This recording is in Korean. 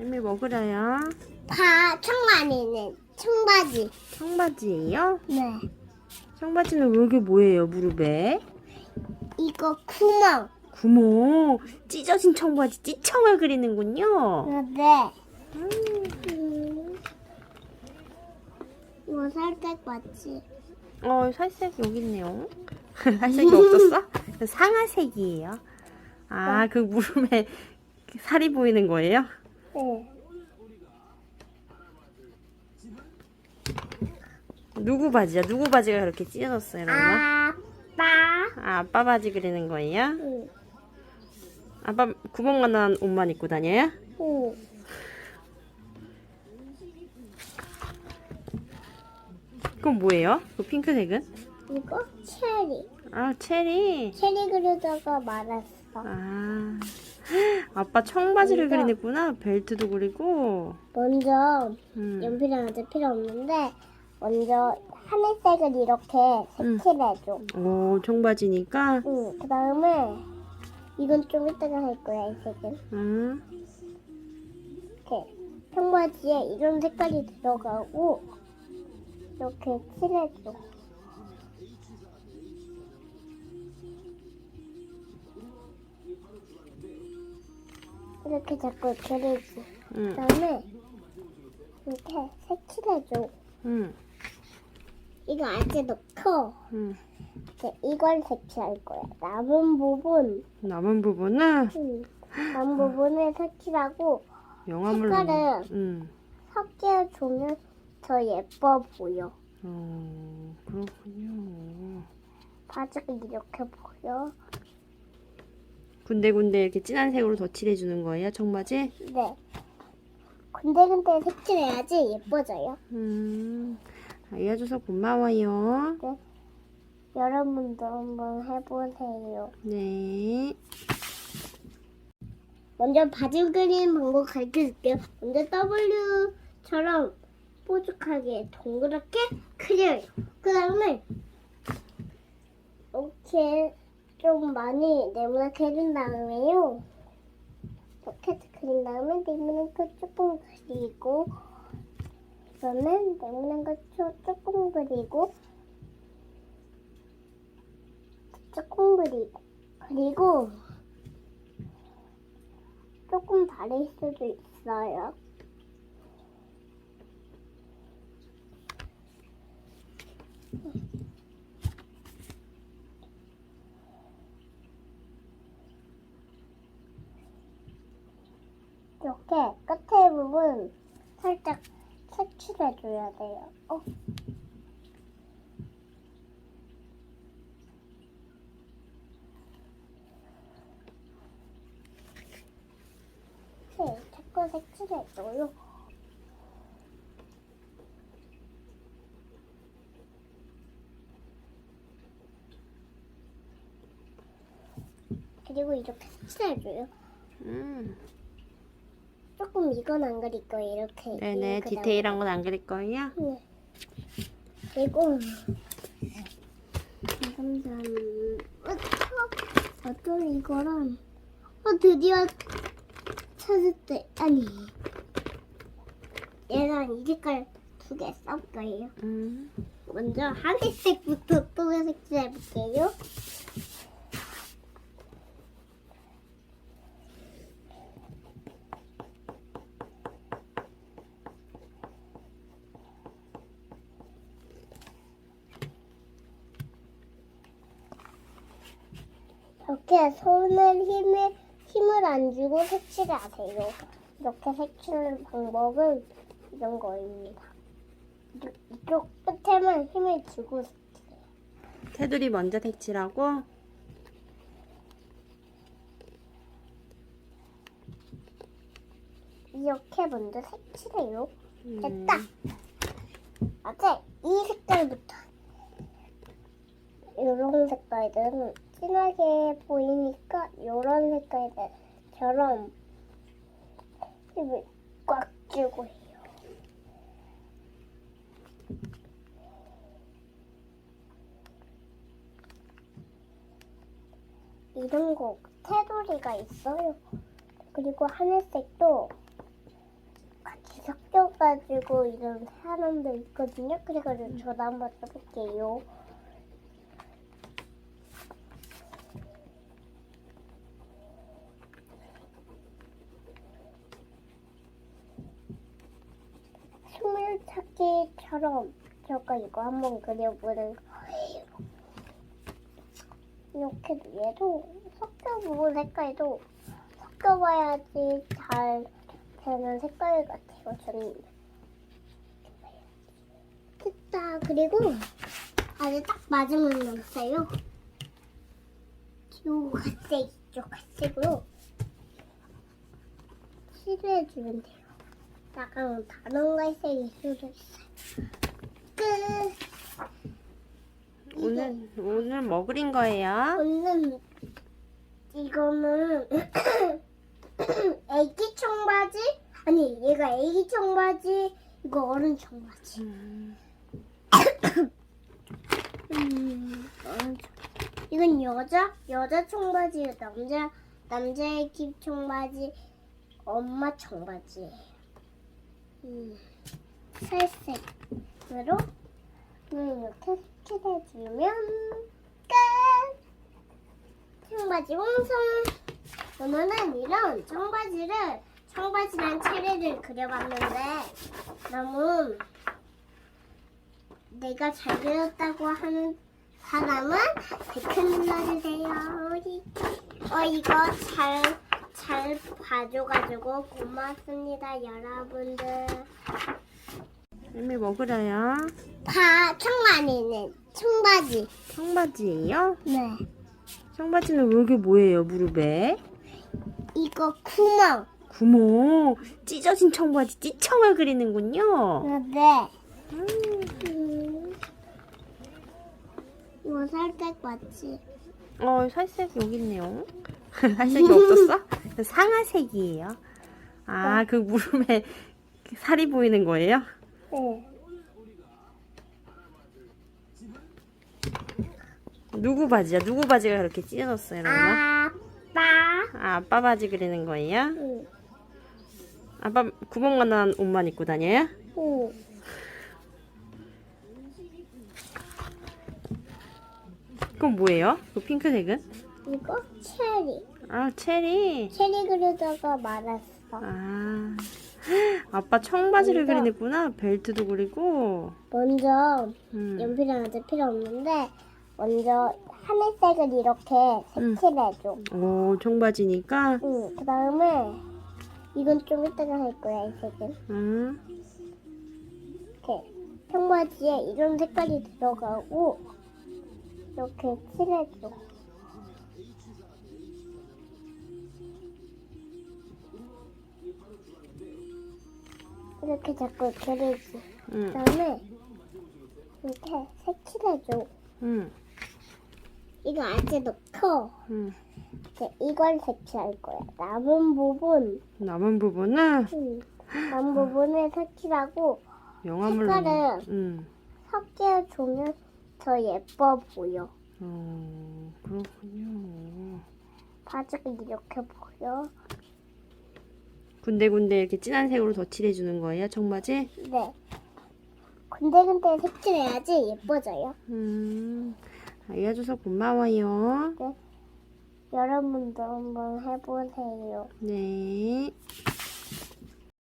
이미 뭐 그려요? 바 청바지는 청바지. 청바지예요? 네. 청바지는 여기 뭐예요? 무릎에? 이거 구멍. 구멍 찢어진 청바지 찌청을 그리는군요. 네. 음. 이거 살짝 맞지? 어 살색 여기 있네요. 살색이 없었어? 상아색이에요. 아 그 무릎에 살이 보이는 거예요? 네. 누구 바지야? 누구 바지가 그렇게 찢어졌어요, 그러면? 아빠. 아, 아빠 바지 그리는 거예요? 응. 아빠 구멍만 난 옷만 입고 다녀요? 응. 그건 뭐예요? 그 핑크색은? 이거 체리. 아, 체리. 체리 그리다가 말았어. 아, 아빠 청바지를 이거. 그리는구나. 벨트도 그리고. 먼저 음. 연필은 아직 필요 없는데 먼저 하늘색을 이렇게 음. 색칠해줘. 오, 청바지니까. 응. 그 다음에 이건 좀 이따가 할 거야 이 색은. 음. 이렇게 청바지에 이런 색깔이 들어가고 이렇게 칠해줘. 이렇게 자꾸 그리지. 음. 그 다음에 이렇게 색칠해줘. 음. 이거 아직 넣고 음. 이제 이걸 색칠할 거야. 남은 부분, 남은 부분은 음, 남은 부분을 색칠하고 영화물로. 색깔은- 음. 섞여주면 더 예뻐 보여. 어, 그렇군요. 바지가 이렇게 보여. 군데군데 이렇게 진한 색으로 덧칠해 주는 거예요, 청바지? 네. 근데 색칠해야지 예뻐져요. 음. 알려줘서 고마워요. 여러분도 한번 해보세요. 네. 먼저 바지 그리는 방법 가르쳐 줄게요. 먼저 W처럼 뾰족하게 동그랗게 그려요. 그 다음에 이렇게 좀 많이 네모나게 해준 다음에요. 이렇게 그린 다음에 네모난 거 조금 그리고 이거는 네모난 거 조- 조금 그리고 조금 그리고 그리고 조금 다를 수도 있어요. 이렇게 끝에 부분 살짝 색칠해 줘야 돼요. 어. 네, 자꾸 색칠해줘요. 그리고 이렇게 색칠해줘요. 음. 조금 이건 안 그릴 거예요. 이렇게. 네네, 이렇게 디테일한 건 안 그릴 거예요? 네. 그리고 잠깐 어떤 이거랑 어 드디어 찾았대 아니 얘랑 이 색깔 두개쌀 거예요. 음. 먼저 하늘색부터 또 색칠해 볼게요. 이렇게 손을 힘을 힘을 안 주고 색칠하세요. 이렇게 색칠 방법은 이런 거입니다. 이쪽- 끝에만 힘을 주고 색칠해요. 테두리 먼저 색칠하고 이렇게 먼저 색칠해요. 음. 됐다. 이제 이 색깔부터 이런 색깔들은 진하게 보이니까 이런 색깔들처럼 힘을 꽉 주고 해요. 이런 거 테두리가 있어요. 그리고 하늘색도 해가지고 이런 사람도 있거든요. 그래가지고 저도 한번 써볼게요. 스물찾기처럼 저가 이거 한번 그려보는 거예요. 이렇게 얘도 섞여보고 색깔도 섞여봐야지 잘 되는 색깔 같아요. 저는 됐다. 그리고 아주 딱 맞으면 남았어요. 요 갈색 이쪽 갈색으로 칠해주면 돼요. 약간 다른 갈색일 수도 있어요. 끝. 오늘 오늘 뭐 그린 거예요? 오늘 이거는 애기 청바지? 아니 얘가 애기 청바지 이거 어른 청바지. 음, 음, 어른 청- 이건 여자? 여자 청바지 남자 남자 애기 청바지 엄마 청바지 음, 살색으로 음, 이렇게 칠해주면 끝 청바지 완성 오늘은 이런 청바지를 청바지랑 체리를 그려봤는데 너무 내가 잘 그렸다고 하는 사람은 댓글 눌러주세요. 어 이거 잘 잘 봐줘가지고 고맙습니다 여러분들. 뭐 그려요? 다 청바지는 청바지. 청바지예요? 네. 청바지는 여기 뭐예요 무릎에? 이거 구멍. 구멍 찢어진 청바지 찌청을 그리는군요. 네. 음, 음. 이거 살짝 맞지? 어 살색 여기 있네요. 살색이 없었어? 상아색이에요. 아 그 무릎에 살이 보이는 거예요? 네. 누구 바지야? 누구 바지가 그렇게 찢어졌어요, 그러면? 아빠. 아, 아빠 바지 그리는 거예요? 응. 아빠 구멍만한 옷만 입고 다녀요? 응. 그건 뭐예요? 그 핑크색은? 이거 체리. 아, 체리. 체리 그리다가 말았어. 아, 아빠 청바지를 이거. 그리는구나. 벨트도 그리고. 먼저 음. 연필은 아직 필요 없는데 먼저 하늘색을 이렇게 음. 색칠해줘. 오, 청바지니까. 응. 그 다음에 이건 좀 이따가 할 거야 이 색은. 음. 이렇게 청바지에 이런 색깔이 들어가고 이렇게 칠해줘. 이렇게 자꾸 그리지. 그 음. 다음에 이렇게 색칠해줘. 음. 이거 아직 넣고 음. 이제 이걸 색칠할 거야. 남은 부분, 남은 부분은 음, 남은 부분을 색칠하고 영화물로. 색깔은- 음. 섞여주면 더 예뻐 보여. 어, 그렇군요. 바지가 이렇게 보여. 군데군데 이렇게 진한 색으로 덧칠해주는 거예요, 청바지? 네. 군데군데 색칠해야지 예뻐져요. 음. 알려줘서 고마워요. 여러분도 한번 해보세요. 네.